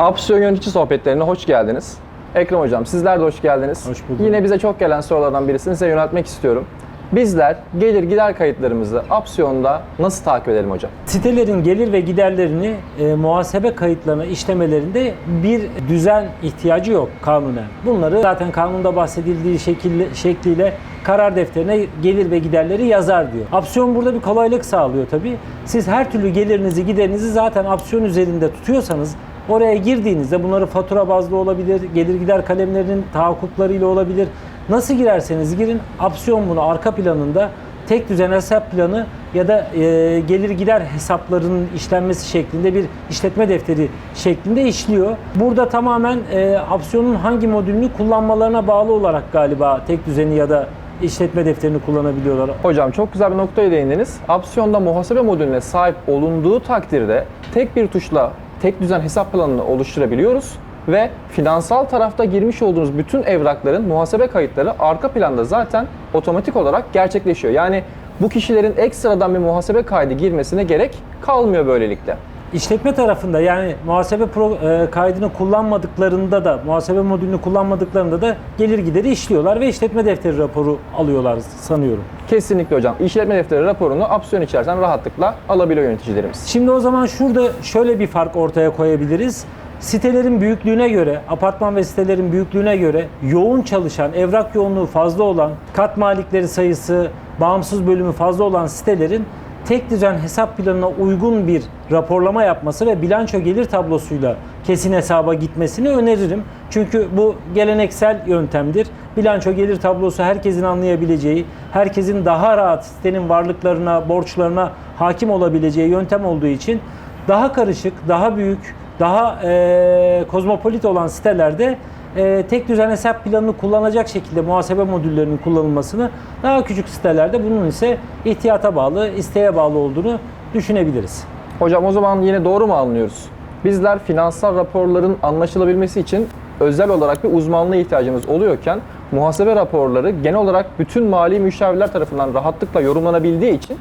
Opsiyon yönetici sohbetlerine hoş geldiniz. Ekrem Hocam sizler de hoş geldiniz. Hoş bulduk. Yine bize çok gelen sorulardan birisini size yöneltmek istiyorum. Bizler gelir gider kayıtlarımızı Opsiyon'da nasıl takip edelim hocam? Sitelerin gelir ve giderlerini e, muhasebe kayıtlarına işlemelerinde bir düzen ihtiyacı yok kanunen. Bunları zaten kanunda bahsedildiği şekilde, şekliyle karar defterine gelir ve giderleri yazar diyor. Opsiyon burada bir kolaylık sağlıyor tabii. Siz her türlü gelirinizi giderinizi zaten opsiyon üzerinde tutuyorsanız Oraya girdiğinizde bunları fatura bazlı olabilir, gelir gider kalemlerinin tahakkuklarıyla olabilir. Nasıl girerseniz girin, opsiyon bunu arka planında tek düzen hesap planı ya da e, gelir gider hesaplarının işlenmesi şeklinde bir işletme defteri şeklinde işliyor. Burada tamamen e, opsiyonun hangi modülünü kullanmalarına bağlı olarak galiba tek düzeni ya da işletme defterini kullanabiliyorlar. Hocam çok güzel bir noktaya değindiniz. Opsiyonda muhasebe modülüne sahip olunduğu takdirde tek bir tuşla tek düzen hesap planını oluşturabiliyoruz ve finansal tarafta girmiş olduğunuz bütün evrakların muhasebe kayıtları arka planda zaten otomatik olarak gerçekleşiyor. Yani bu kişilerin ekstradan bir muhasebe kaydı girmesine gerek kalmıyor böylelikle. İşletme tarafında yani muhasebe pro, e, kaydını kullanmadıklarında da muhasebe modülünü kullanmadıklarında da gelir gideri işliyorlar ve işletme defteri raporu alıyorlar sanıyorum. Kesinlikle hocam. İşletme defteri raporunu opsiyon içerisinden rahatlıkla alabiliyor yöneticilerimiz. Şimdi o zaman şurada şöyle bir fark ortaya koyabiliriz. Sitelerin büyüklüğüne göre, apartman ve sitelerin büyüklüğüne göre yoğun çalışan, evrak yoğunluğu fazla olan, kat malikleri sayısı, bağımsız bölümü fazla olan sitelerin tek düzen hesap planına uygun bir raporlama yapması ve bilanço gelir tablosuyla kesin hesaba gitmesini öneririm. Çünkü bu geleneksel yöntemdir. Bilanço gelir tablosu herkesin anlayabileceği, herkesin daha rahat sitenin varlıklarına, borçlarına hakim olabileceği yöntem olduğu için daha karışık, daha büyük, daha e, kozmopolit olan sitelerde e, tek düzen hesap planını kullanacak şekilde muhasebe modüllerinin kullanılmasını daha küçük sitelerde bunun ise ihtiyata bağlı, isteğe bağlı olduğunu düşünebiliriz. Hocam o zaman yine doğru mu anlıyoruz? Bizler finansal raporların anlaşılabilmesi için özel olarak bir uzmanlığa ihtiyacımız oluyorken muhasebe raporları genel olarak bütün mali müşavirler tarafından rahatlıkla yorumlanabildiği için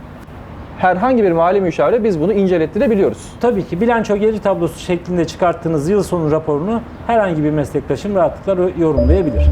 herhangi bir mali müşavire biz bunu incelettirebiliyoruz. Tabii ki bilanço gelir tablosu şeklinde çıkarttığınız yıl sonu raporunu herhangi bir meslektaşım rahatlıkla yorumlayabilir.